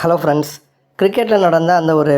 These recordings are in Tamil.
ஹலோ ஃப்ரெண்ட்ஸ் கிரிக்கெட்டில் நடந்த அந்த ஒரு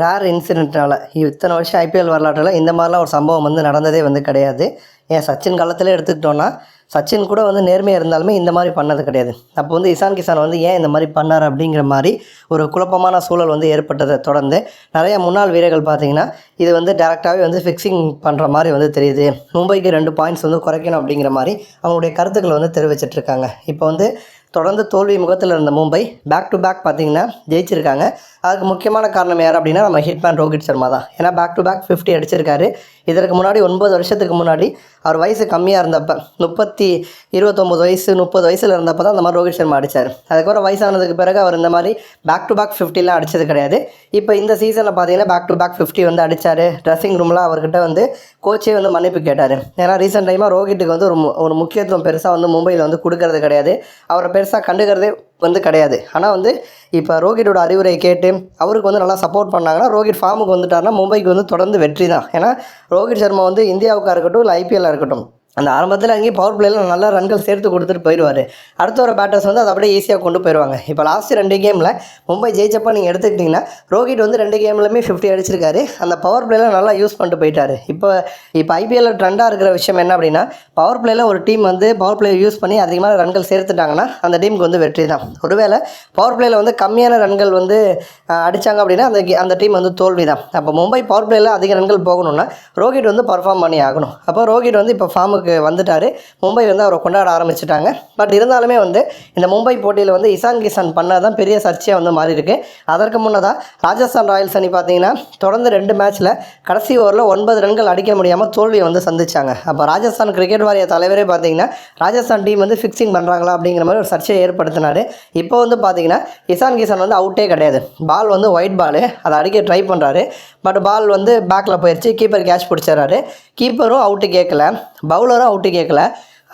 ரேர் இன்சிடென்ட்னால இத்தனை வருஷம் ஐபிஎல் வரலாற்றில் இந்த மாதிரிலாம் ஒரு சம்பவம் வந்து நடந்ததே வந்து கிடையாது. ஏன் சச்சின் காலத்தில் எடுத்துக்கிட்டோன்னா சச்சின் கூட வந்து நேர்மையாக இருந்தாலுமே இந்த மாதிரி பண்ணது கிடையாது. அப்போ வந்து இசான் கிசான் வந்து ஏன் இந்த மாதிரி பண்ணார் அப்படிங்கிற மாதிரி ஒரு குழப்பமான சூழல் வந்து ஏற்பட்டதை தொடர்ந்து நிறைய முன்னாள் வீரர்கள் பார்த்தீங்கன்னா இது வந்து டேரெக்டாகவே வந்து ஃபிக்ஸிங் பண்ணுற மாதிரி வந்து தெரியுது. மும்பைக்கு ரெண்டு பாயிண்ட்ஸ் வந்து குறைக்கணும் அப்படிங்கிற மாதிரி அவங்களுடைய கருத்துக்களை வந்து தெரிவிச்சிட்ருக்காங்க இப்போ வந்து தொடர்ந்து தோல்வி முகத்தில் இருந்த மும்பை பேக் டு பேக் பார்த்தீங்கன்னா ஜெயிச்சிருக்காங்க. அதுக்கு முக்கியமான காரணம் யார் அப்படின்னா நம்ம ஹிட்மேன் ரோஹித் சர்மா தான். ஏன்னா பேக் டு பேக் ஃபிஃப்டி அடிச்சிருக்காரு. இதற்கு முன்னாடி ஒன்பது வருஷத்துக்கு முன்னாடி அவர் வயசு கம்மியாக இருந்தப்ப முப்பத்தி இருபத்தொம்போது வயசு முப்பது வயசில் இருந்தப்போ தான் அந்த மாதிரி ரோஹித் சர்மா அடித்தார் அதுக்கப்புறம் வயசானதுக்கு பிறகு அவர் இந்த மாதிரி பேக் டு பேக் ஃபிஃப்டிலாம் அடித்தது கிடையாது. இப்போ இந்த சீசனில் பார்த்தீங்கன்னா பேக் டு பேக் ஃபிஃப்டி வந்து அடித்தார் ட்ரெஸ்ஸிங் ரூமில் அவர்கிட்ட வந்து கோச்சே வந்து மன்னிப்பு கேட்டார். ஏன்னா ரீசெண்ட் டைமாக ரோஹித்துக்கு வந்து ஒரு ஒரு முக்கியத்துவம் பெருசாக வந்து மும்பையில் வந்து கொடுக்கறது கிடையாது. அவரை பெருசாக கண்டுக்கிறதே வந்து கிடையாது. ஆனால் வந்து இப்போ ரோஹிட்டோட அறிவுரை கேட்டு அவருக்கு வந்து நல்லா சப்போர்ட் பண்ணாங்கன்னா ரோஹித் ஃபார்முக்கு வந்துட்டாருன்னா மும்பைக்கு வந்து தொடர்ந்து வெற்றி தான். ஏன்னா ரோஹித் சர்மா வந்து இந்தியாவுக்காக இருக்கட்டும் இல்லை ஐபிஎல்லாக இருக்கட்டும் அந்த ஆரம்பத்தில் அங்கேயும் பவர் பிளேயில் நல்லா ரன்கள் சேர்த்து கொடுத்துட்டு போயிடுவார். அடுத்த ஒரு பேட்டர்ஸ் வந்து அதை அப்படியே ஈஸியாக கொண்டு போயிடுவாங்க. இப்போ லாஸ்ட் ரெண்டு கேமில் மும்பை ஜெயிச்சப்போ நீங்கள் எடுத்துக்கிட்டிங்கன்னா ரோஹித் வந்து ரெண்டு கேம்லையுமே ஃபிஃப்டி அடிச்சிருக்காரு. அந்த பவர் பிளேயில் நல்லா யூஸ் பண்ணிட்டு போயிட்டாரு. இப்போ இப்போ ஐபிஎல்லில் ட்ரெண்டாக இருக்கிற விஷயம் என்ன அப்படின்னா பவர் பிளேயில் ஒரு டீம் வந்து பவர் பிளே யூஸ் பண்ணி அதிகமான ரன்கள் சேர்த்துட்டாங்கன்னா அந்த டீமுக்கு வந்து வெற்றி தான். ஒருவேளை பவர் பிளேயில் வந்து கம்மியான ரன்கள் வந்து அடித்தாங்க அடிச்சாங்க அப்படின்னா அந்த கே- அந்த டீம் வந்து தோல்வி தான். அப்போ மும்பை பவர் பிளேயில் அதிக ரன்கள் போகணும்னா ரோஹித் வந்து பர்ஃபார்ம் பண்ணி ஆகணும். அப்போ ரோஹித் வந்து இப்போ ஃபார்முக்கு வந்துட்டார். மும்பை வந்து அவரை கொண்டாட ஆரம்பிச்சிட்டாங்க. பட் இருந்தாலுமே வந்து இந்த மும்பை போட்டியில் வந்து இசான் கிசான் பண்ணது தான் பெரிய சர்ச்சையாக வந்து மாறி இருக்கு அதற்கு முன்னதாக ராஜஸ்தான் ராயல்ஸ் அணி பார்த்தீங்கன்னா தொடர்ந்து ரெண்டு மேட்ச்சில் கடைசி ஓவரில் ஒன்பது ரன்கள் அடிக்க முடியாமல் தோல்வியை வந்து சந்திச்சாங்க. அப்போ ராஜஸ்தான் கிரிக்கெட் வாரிய தலைவரே பார்த்தீங்கன்னா ராஜஸ்தான் டீம் வந்து ஃபிக்ஸிங் பண்ணுறாங்களா அப்படிங்கிற மாதிரி ஒரு சர்ச்சையை ஏற்படுத்தினார். இப்போ வந்து பார்த்தீங்கன்னா இசான் கிசான் வந்து அவுட்டே கிடையாது. பால் வந்து ஒயிட் பாலு அதை அடிக்க ட்ரை பண்ணுறாரு பட் பால் வந்து பேக்கில் போயிடுச்சு கீப்பர் கேட்ச் பிடிச்சிடறாரு. கீப்பரும் அவுட்டு கேட்கல. பவுல் பவுலரும் அவுட்டு கேட்கல.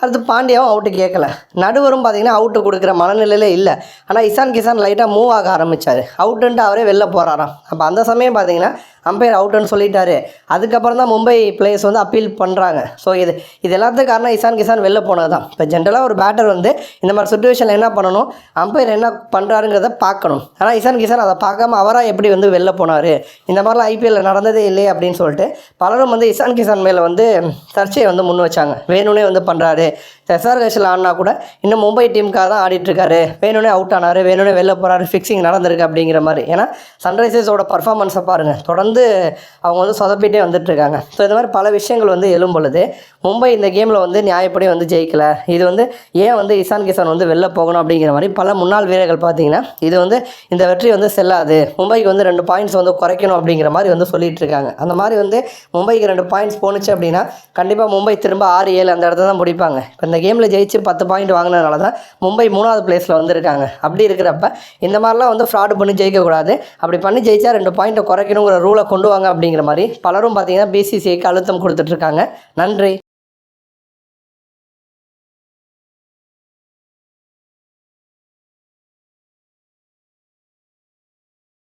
அடுத்து பாண்டியாவும் அவுட்டு கேட்கல. நடுவரும் பார்த்தீங்கன்னா அவுட்டு கொடுக்குற மனநிலையில் இல்லை. ஆனால் இசான் கிசான் லைட்டாக மூவ் ஆக ஆரம்பித்தார் அவுட்டுன்ட்டு அவரே வெளில போகிறாராம் அப்போ அந்த சமயம் பார்த்தீங்கன்னா அம்பையர் அவுட்டுன்னு சொல்லிட்டாரு. அதுக்கப்புறம் தான் மும்பை பிளேயர்ஸ் வந்து அப்பீல் பண்ணுறாங்க ஸோ இது இது எல்லாத்துக்கும் காரணம் இசான் கிசான் வெளில போனது தான் இப்போ ஜென்ரலாக ஒரு பேட்டர் வந்து இந்த மாதிரி சுச்சுவேஷனில் என்ன பண்ணணும்? அம்பையர் என்ன பண்ணுறாருங்கிறத பார்க்கணும். ஆனால் இசான் கிசான் அதை பார்க்காம அவராக எப்படி வந்து வெளில போனார்? இந்த மாதிரிலாம் ஐபிஎல்ல நடந்ததே இல்லையே அப்படின்னு சொல்லிட்டு பலரும் வந்து இசான் கிசான் மேலே வந்து சர்ச்சையை வந்து முன் வச்சாங்க. வேணும்னே வந்து பண்ணுறாரு எஸ்ஆர் கட்சியில் ஆடினா கூட இன்னும் மும்பை டீமுக்காக தான் ஆடிட்டுருக்காரு. வேணும்னே அவுட் ஆனார் வேணும்னே வெளில போகிறாரு ஃபிக்ஸிங் நடந்திருக்கு அப்படிங்கிற மாதிரி. ஏன்னா சன்ரைசர்ஸோட பர்ஃபார்மன்ஸை பாருங்கள் தொடர்ந்து அவங்க வந்து சொதப்பிட்டே வந்துட்டு இருக்காங்க ஸோ இந்த மாதிரி பல விஷயங்கள் வந்து எழும் பொழுது மும்பை இந்த கேமில் வந்து நியாயப்படி வந்து ஜெயிக்கலை. இது வந்து ஏன் வந்து இசான் கிசான் வந்து வெளில போகணும் அப்படிங்கிற மாதிரி பல முன்னாள் வீரர்கள் பார்த்தீங்கன்னா இது வந்து இந்த வெற்றி வந்து செல்லாது. மும்பைக்கு வந்து ரெண்டு பாயிண்ட்ஸ் வந்து குறைக்கணும் அப்படிங்கிற மாதிரி வந்து சொல்லிட்டு இருக்காங்க அந்த மாதிரி வந்து மும்பைக்கு ரெண்டு பாயிண்ட்ஸ் போணுச்சு அப்படின்னா கண்டிப்பாக மும்பை திரும்ப ஆறு ஏழு அந்த இடத்துல தான் முடிப்பாங்க. இப்போ இந்த கேமில் ஜெயிச்சு பத்து பாயிண்ட் வாங்கினதுனால தான் மும்பை மூணாவது பிளேஸில் வந்திருக்காங்க. அப்படி இருக்கிறப்ப இந்த மாதிரிலாம் வந்து ஃப்ராடு பண்ணி ஜெயிக்கக்கூடாது. அப்படி பண்ணி ஜெயிச்சா ரெண்டு பாயிண்ட்டை குறைக்கணுங்கிற ரூலை கொண்டு வாங்க அப்படிங்கிற மாதிரி பலரும் பார்த்தீங்கன்னா பிசிசிஐக்கு அழுத்தம் கொடுத்துட்ருக்காங்க நன்றி.